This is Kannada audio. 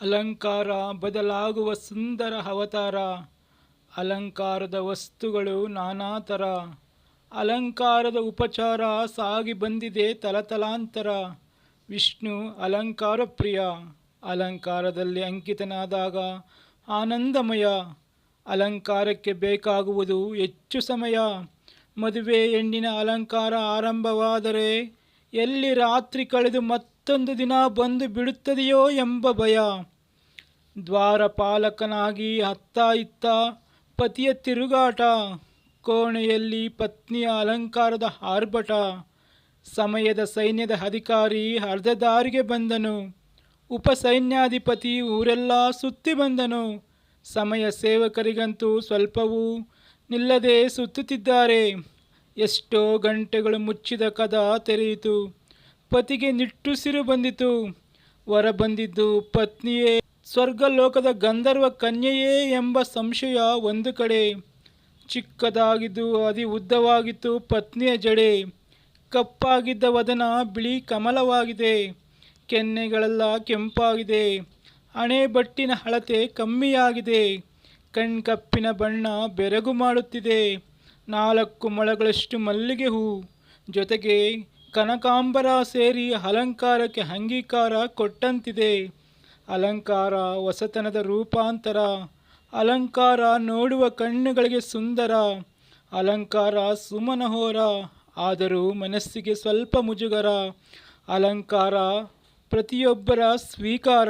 ಅಲಂಕಾರ ಬದಲಾಗುವ ಸುಂದರ ಅವತಾರ. ಅಲಂಕಾರದ ವಸ್ತುಗಳು ನಾನಾ ಥರ ಅಲಂಕಾರದ ಉಪಚಾರ ಸಾಗಿ ಬಂದಿದೆ ತಲತಲಾಂತರ. ವಿಷ್ಣು ಅಲಂಕಾರ ಪ್ರಿಯ ಅಲಂಕಾರದಲ್ಲಿ ಅಂಕಿತನಾದಾಗ ಆನಂದಮಯ. ಅಲಂಕಾರಕ್ಕೆ ಬೇಕಾಗುವುದು ಹೆಚ್ಚು ಸಮಯ. ಮದುವೆ, ಹೆಣ್ಣಿನ ಅಲಂಕಾರ ಆರಂಭವಾದರೆ ಎಲ್ಲಿ ರಾತ್ರಿ ಕಳೆದು ಮತ್ತೊಂದು ದಿನ ಬಂದು ಬಿಡುತ್ತದೆಯೋ ಎಂಬ ಭಯ. ದ್ವಾರಪಾಲಕನಾಗಿ ಅತ್ತ ಇತ್ತ ಪತಿಯ ತಿರುಗಾಟ, ಕೋಣೆಯಲ್ಲಿ ಪತ್ನಿಯ ಅಲಂಕಾರದ ಆರ್ಭಟ, ಸಮಯದ ಸೈನ್ಯದ ಅಧಿಕಾರಿ ಅರ್ಧ ದಾರಿಗೆ ಬಂದನು. ಉಪಸೈನ್ಯಾಧಿಪತಿ ಊರೆಲ್ಲ ಸುತ್ತಿ ಬಂದನು. ಸಮಯ ಸೇವಕರಿಗಂತೂ ಸ್ವಲ್ಪವೂ ನಿಲ್ಲದೆ ಸುತ್ತುತ್ತಿದ್ದಾರೆ. ಎಷ್ಟೋ ಗಂಟೆಗಳು ಮುಚ್ಚಿದ ಕದ ತೆರೆಯಿತು. ಪತಿಗೆ ನಿಟ್ಟುಸಿರು ಬಂದಿತು. ಹೊರ ಬಂದಿದ್ದು ಪತ್ನಿಯೇ, ಸ್ವರ್ಗಲೋಕದ ಗಂಧರ್ವ ಕನ್ಯೆಯೇ ಎಂಬ ಸಂಶಯ ಒಂದು ಕಡೆ. ಚಿಕ್ಕದಾಗಿದ್ದು ಅತಿ ಉದ್ದವಾಗಿತ್ತು ಪತ್ನಿಯ ಜಡೆ. ಕಪ್ಪಾಗಿದ್ದ ವದನ ಬಿಳಿ ಕಮಲವಾಗಿದೆ. ಕೆನ್ನೆಗಳೆಲ್ಲ ಕೆಂಪಾಗಿದೆ. ಹಣೆ ಬಟ್ಟಿನ ಹಳತೆ ಕಮ್ಮಿಯಾಗಿದೆ. ಕಣ್ಕಪ್ಪಿನ ಬಣ್ಣ ಬೆರಗು ಮಾಡುತ್ತಿದೆ. ನಾಲ್ಕು ಮೊಳಗಳಷ್ಟು ಮಲ್ಲಿಗೆ ಹೂ. ಜೊತೆಗೆ ಕನಕಾಂಬರ ಸೇರಿ ಅಲಂಕಾರಕ್ಕೆ ಅಂಗೀಕಾರ ಕೊಟ್ಟಂತಿದೆ. ಅಲಂಕಾರ ಹೊಸತನದ ರೂಪಾಂತರ. ಅಲಂಕಾರ ನೋಡುವ ಕಣ್ಣುಗಳಿಗೆ ಸುಂದರ. ಅಲಂಕಾರ ಸುಮನಹೋರ. ಆದರೂ ಮನಸ್ಸಿಗೆ ಸ್ವಲ್ಪ ಮುಜುಗರ. ಅಲಂಕಾರ ಪ್ರತಿಯೊಬ್ಬರ ಸ್ವೀಕಾರ.